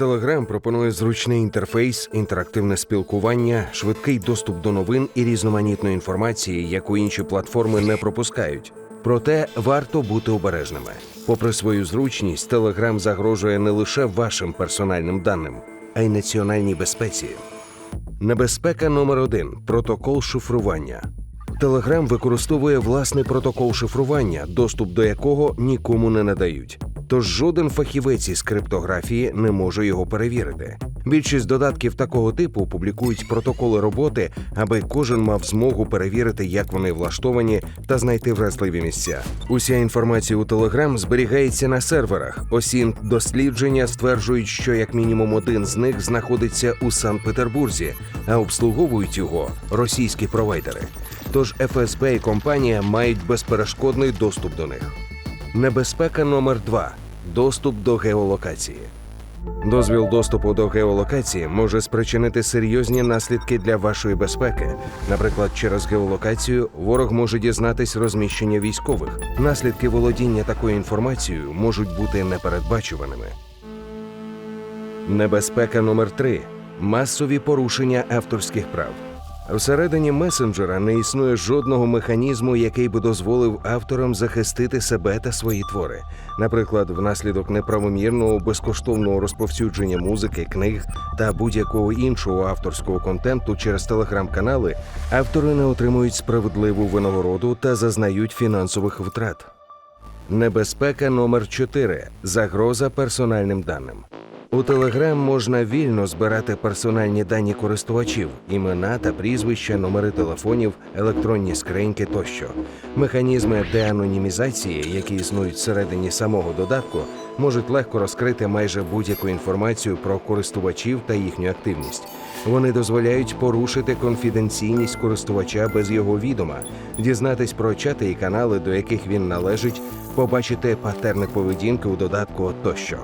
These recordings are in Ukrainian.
Telegram пропонує зручний інтерфейс, інтерактивне спілкування, швидкий доступ до новин і різноманітної інформації, яку інші платформи не пропускають. Проте варто бути обережними. Попри свою зручність, Telegram загрожує не лише вашим персональним даним, а й національній безпеці. Небезпека номер один протокол шифрування. Telegram використовує власний протокол шифрування, доступ до якого нікому не надають. Тож жоден фахівець із криптографії не може його перевірити. Більшість додатків такого типу публікують протоколи роботи, аби кожен мав змогу перевірити, як вони влаштовані, та знайти вразливі місця. Уся інформація у Telegram зберігається на серверах. Осінь дослідження стверджують, що як мінімум один з них знаходиться у Санкт-Петербурзі, а обслуговують його російські провайдери. Тож ФСБ і компанія мають безперешкодний доступ до них. Небезпека номер 2 доступ до геолокації. Дозвіл доступу до геолокації може спричинити серйозні наслідки для вашої безпеки. Наприклад, через геолокацію ворог може дізнатись розміщення військових. Наслідки володіння такою інформацією можуть бути непередбачуваними. Небезпека номер 3 масові порушення авторських прав. Всередині месенджера не існує жодного механізму, який би дозволив авторам захистити себе та свої твори. Наприклад, внаслідок неправомірного безкоштовного розповсюдження музики, книг та будь-якого іншого авторського контенту через телеграм-канали, автори не отримують справедливу винагороду та зазнають фінансових втрат. Небезпека номер 4 загроза персональним даним. У Telegram можна вільно збирати персональні дані користувачів, імена та прізвища, номери телефонів, електронні скриньки тощо. Механізми деанонімізації, які існують всередині самого додатку, можуть легко розкрити майже будь-яку інформацію про користувачів та їхню активність. Вони дозволяють порушити конфіденційність користувача без його відома, дізнатись про чати і канали, до яких він належить, побачити патерни поведінки у додатку тощо.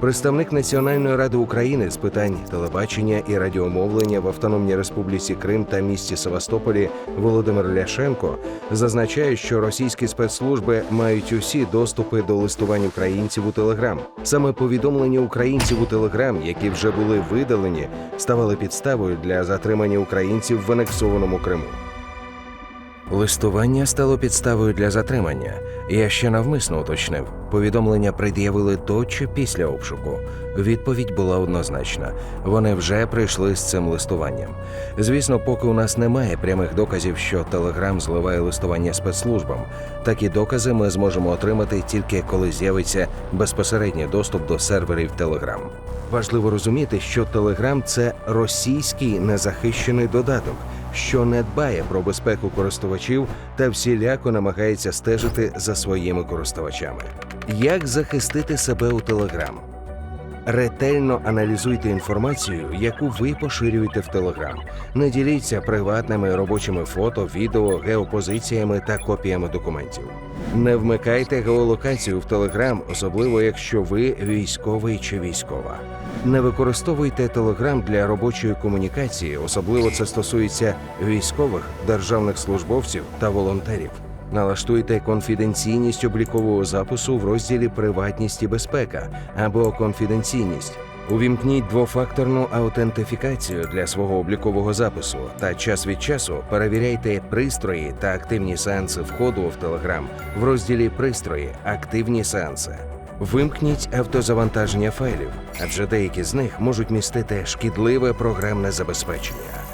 Представник Національної ради України з питань телебачення і радіомовлення в Автономній Республіці Крим та місті Севастополі Володимир Ляшенко зазначає, що російські спецслужби мають усі доступи до листувань українців у Телеграм. Саме повідомлення українців у Телеграм, які вже були видалені, ставали підставою для затримання українців в анексованому Криму. Листування стало підставою для затримання. Я ще навмисно уточнив. Повідомлення пред'явили до чи після обшуку. Відповідь була однозначна. Вони вже прийшли з цим листуванням. Звісно, поки у нас немає прямих доказів, що Телеграм зливає листування спецслужбам. Такі докази ми зможемо отримати тільки коли з'явиться безпосередній доступ до серверів Телеграм. Важливо розуміти, що Телеграм це російський незахищений додаток що не дбає про безпеку користувачів та всіляко намагається стежити за своїми користувачами. Як захистити себе у Телеграм? Ретельно аналізуйте інформацію, яку ви поширюєте в Телеграм. Не діліться приватними робочими фото, відео, геопозиціями та копіями документів. Не вмикайте геолокацію в Телеграм, особливо якщо ви військовий чи військова. Не використовуйте Телеграм для робочої комунікації, особливо це стосується військових, державних службовців та волонтерів. Налаштуйте конфіденційність облікового запису в розділі Приватність і безпека або конфіденційність. Увімкніть двофакторну аутентифікацію для свого облікового запису та час від часу перевіряйте пристрої та активні сеанси входу в Telegram в розділі Пристрої Активні сеанси. Вимкніть автозавантаження файлів, адже деякі з них можуть містити шкідливе програмне забезпечення.